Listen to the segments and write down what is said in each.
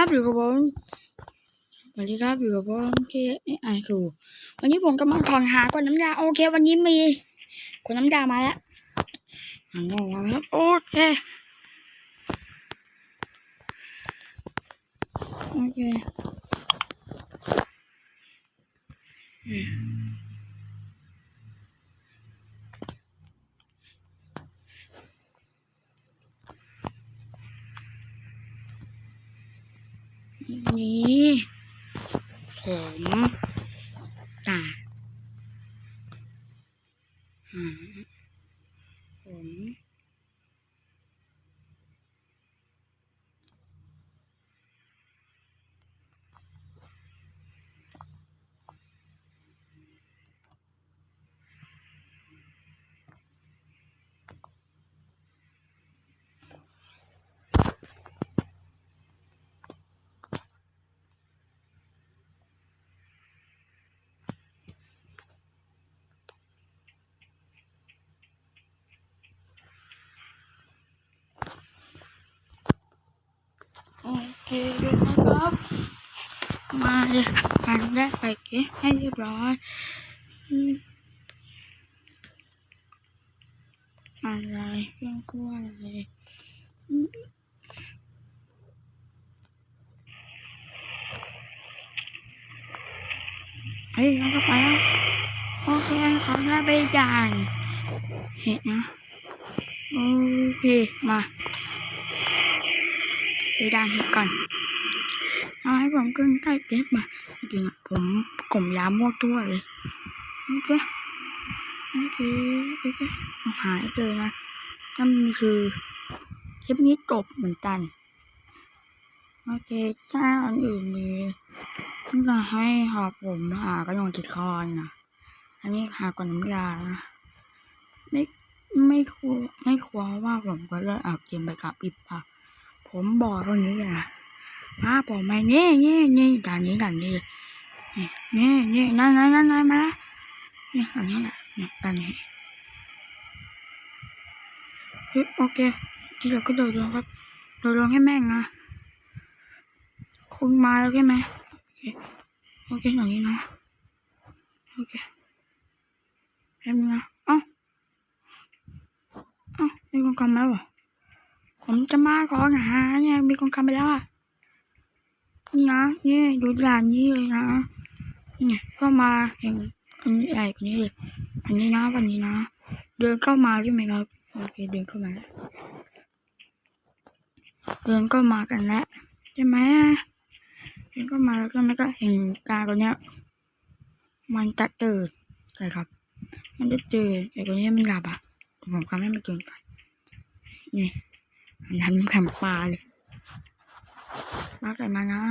ครับอยู่กับผมสวัสดีครับอยู่กับผมเคไอครูวันนี้ผมกำลังถอนหาคนน้ำยาโอเค วันนี้มีคนน้ำยามาแล้วหันมองโอเคโอเคอืมนี่ผมตาหาผม โอเคนะครับ มาเลยกันแรกไปเก็ให้เรียบร้อยอะไรเรื่องกลัวอะไรเฮ้ยมันก็ไปแล้วโอเคขอแค่ไปด่านเห็นนะโอเคมา ไปด่านเห็ดก่อนเอาให้ผมขึ้นใกล้เก็บมาจริงๆอะผมกลมยามั่วตัวเลยโอเคโอเคโอเคหายเจอนะก็มีคือคลิปนี้จบเหมือนกันโอเคถ้าอันอื่นนี้ต้องจะให้หาผมหากระยองจิตคอนนะอันนี้หาก่อนน้ำยานะไม่ไม่ครัวไม่ครัวว่าผมก็เลยเอาเกมไปกับปิดปาก ผมบอกตรงนี้นะมาบอกมาเนี่นี่นี่ด่านนี้ด่านนี้เนี่ยนี่นั่นนั่นนั่นนั่นมาละเนี่ยอันนี้แหละเนี่ยด่านนี้เฮ้ยโอเคทีเราก็โดดลงครับโดดลงให้แม่งนะคุณมาแล้วใช่ไหมโอเคโอเคอย่างนี้นะโอเคแป๊บนึงนะเอ้าเอ้ามีคนกำมาแล้วเหรอ ผมจะมาก่อนนะฮะเนี่ยมีคนกำไปแล้วอะนี่นะนี่ดูด่านนี้เลยนะเนี่ยก็มาเห็นอันนี้ใหญ่กว่านี้เลยอันนี้นะวันนี้นะ เดินเข้ามาใช่ไหมครับโอเคเดินเข้ามา เดินก็มากันแล้วใช่ไหมเดินก็มาแล้วก็ไม่ก็เห็นกาตัวเนี้ย มันจะตื่นใช่ครับ มันจะตื่นแต่ตัวเนี้ยมันหลับอะผมทำให้มันตื่นก่อนนี่ มันทำแข็งปลาเลยปลาใส่มานะ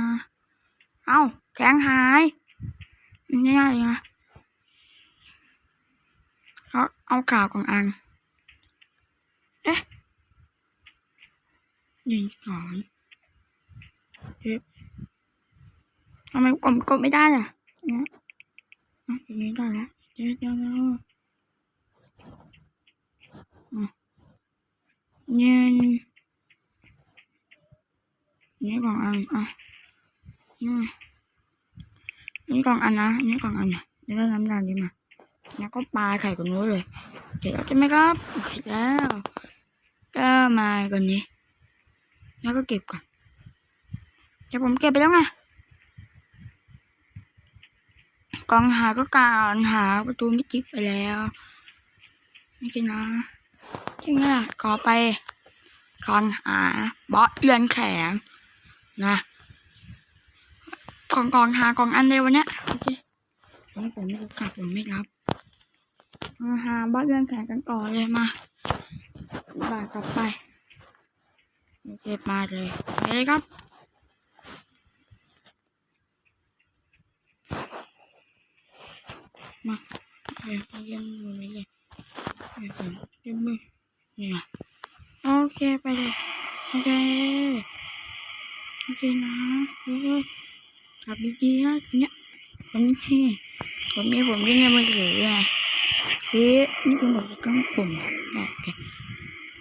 เอ้าแข็งหายง่ายๆนะเขาเอากาวของอัง เอ๊ะยิงก่อนเจ็บทำไมกดกดไม่ได้อะนี่ยอะอย่างนี้ได้แล้วเจ็บเดี๋ยวเดี๋ยวอะเนี่ยนี่องอันอะอืมนี่ของอันนะนี่ของอันนะแล้วก็น้ำตาลนี่มาแล้วก็ปลาไข่กับนู้นเลยเสร็จแล้วใช่ไหมครับเสร็จแล้ว ก็มาก่อนนี้ แล้วก็เก็บก่อนเดี๋ยวผมเก็บไปแล้วไงกองหาก็การหาประตูมิติไปแล้วไม่ใช่นะใช่ไหมล่ะขอไปกองหาบอสเรือนแข็ง นะกองกองหากองอันเดียววันเนี้ยโอเคอันนี้ผมไม่กลับผมไม่รับมาหาบอสเรื่องแข่งกันก่อนเลยมาบ่ายกลับไปโอเคมาเลยไปเลยครับมาเคเอาเยี่ยมมือเลยโอเคผมยี่ยมมือเนี่ยโอเคไปเลยโอเค โอเคนะเฮ้ยกลับดีๆนะเนี่ยผมนี่ผมมีผมเล่นในมือถือไง chứ những cái một cái cùng này kìa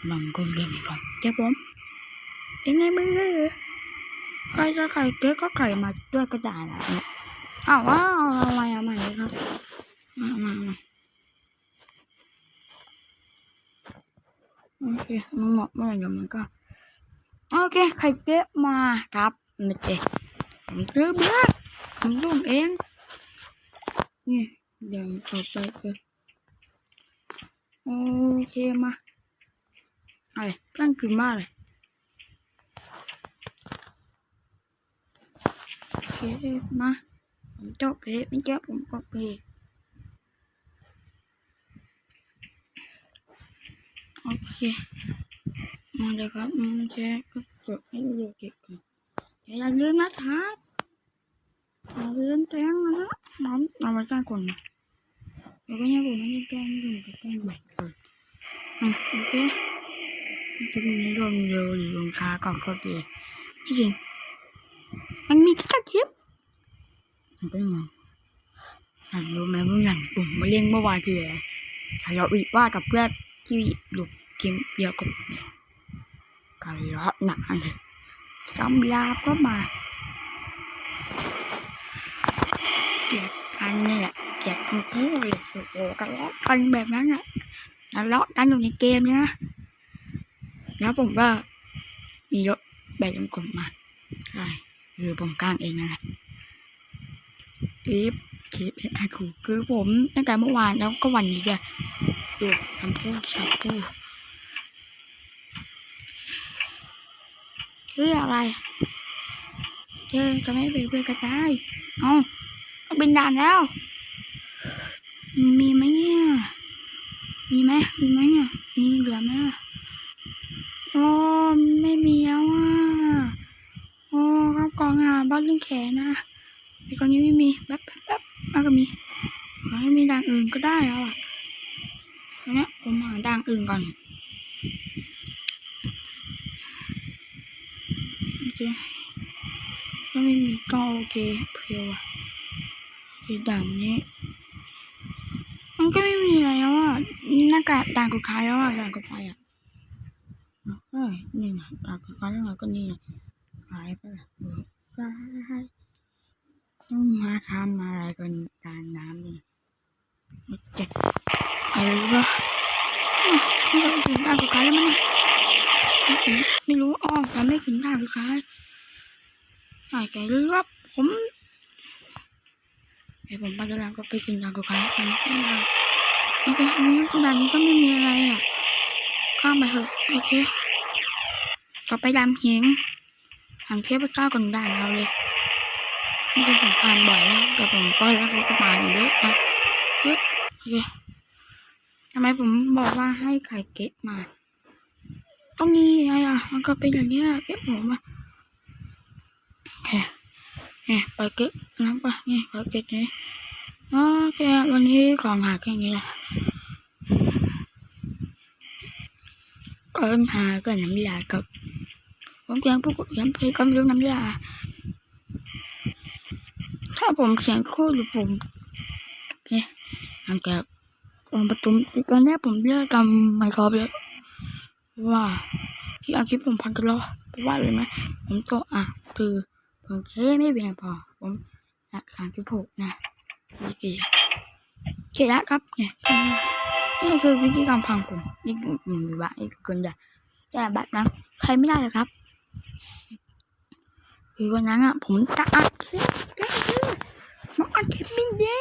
bằng con game này còn cho bốn cái ngay mưa ใครเก๊กก็ไข่มาด้วยก็ได้แหละเนี่ยอ้าวว้าวเอาใหม่เอาใหม่ครับมามามาโอเคมันเหมาะเมื่อไหร่มันก็ โอเคไข่เก๊กมาครับไม่เจ๊ผมซื้อเบี้ยผมส่งเองนี่เดี๋ยวต่อไปเลยโอเคมาอะไรเพื่อนพิมพ์มาเลยโอเคมาผมจบเพจไม่แก้ผมก็เพจโอเค มาเลยครับแชร์ก็จบให้ดูเก็บก่อนอย่าลืมนะครับอย่าลืมแจ้งนะน้องเรามาสร้างคนนะแล้วก็ยังผมไม่ได้แกล้งดูกับแกล้งแบบเลยอืมโอเคคลิปนี้ลงเร็วหรือลงช้าก่อนก็ดีพี่จริงมันมีแค่คลิปมันก็งงอยากรู้ไหมว่าหลังปุ่มมาเลี้ยงเมื่อวานคืออะไรทะเลาะวิวาทกับเพื่อนที่หลุดเกมเดียวกับเนี่ย ก็เลาะหนักเลยกำลาบก็มาเกลียดกันเนี่ยแหละเกลียดทั้งคู่เลยโอ้โหก็เลาะกันแบบนั้นแหละแล้วเลาะกันอยู่ในเกมเนี่ยนะแล้วผมก็มีรถแบกลงกลมมาใช่คือผมกลางเองนั่นแหละคลิปคลิปเอ็นไอคูคือผมตั้งแต่เมื่อวานแล้วก็วันนี้ด้วยดูคำพูดคำพูด คืออะไร เจอจะไม่ไปเพื่อกระจายเอาต้องเป็นด่านแล้ว มีไหมเนี่ย มีไหมมีไหมเนี่ย มีเหลือไหมอะโอ้ไม่มีแล้วอะโอ้ครับกองอะบ้านเรื่องแขนนะไอ้คนนี้ไม่มีแป๊บแป๊บแป๊บมันก็มีขอให้มีด่างอื่นก็ได้แล้วอะตอนเนี้ยผมหาด่างอื่นก่อนโอ เคถ้าไม่มีก็โอเคเพียวอะโอด่างนี้ มันก็ไม่มีอะไรแล้วอะหน้ากากด่างกูขายแล้วอะด่างกูไปอะเอ้ยนี่นะด่างกูขายแล้วไงก็นี่นะขายไปละเออขายต้องมาทำอะไรกันตามน้ำนี่เจ็บอะไรวะนี่เราถึงทางสุดท้ายแล้วมั้งนี่ยไม่ อ๋อเราไม่ถึงทางสุดท้ายใส่ใจเลยครับผมไอผมไปแล้วก็ไปถึงทางสุดท้ายกันไม่ได้โอเคอันนี้ด่านนี้ก็ไม่มีอะไรอะข้ามไปเถอะโอเคก็ไปดำเฮงหางเทพเจ้าก่อนด่านเราเลยจริงๆผมผ่านบ่อยแล้วแต่ผมก็แล้วก็ผ่านเยอะนะเยอะโอเคทำไมผมบอกว่าให้ไข่เก็บมา ต้องมีไงอะ มันก็เป็นอย่างนี้เก็บผมอะโอเคเนี่ยไปเก็บน้ำไปเนี่ยไข่เก็บเนี่ยโอเควันนี้ของหาแค่นี้แหละก็หาก็น้ำยากับผมจะพูดย้ำเพลงก็ไม่รู้น้ำยาถ้าผมเขียนโค้ดหรือผมโอเคหลังจากลองประตูตอนแรกผมเลือกกำไมโครแล้วว่า ที่เอาคลิปผมพังกันแล้วเพราะว่าเลยไหมผมโตอะคือผมเทไม่เพียงพอผมอยากสามสิบหกนะวิธีเขียนครับเนี่ยแค่นี้นี่คือวิธีการพังผมนี่คือหนึ่งวิบะนี่คือคนใหญ่แต่บัตรนะใครไม่ได้เลยครับ คือวันนั้นอะผมจะอัดคลิปแกเพื่อนมาอัดคลิปไม่ได้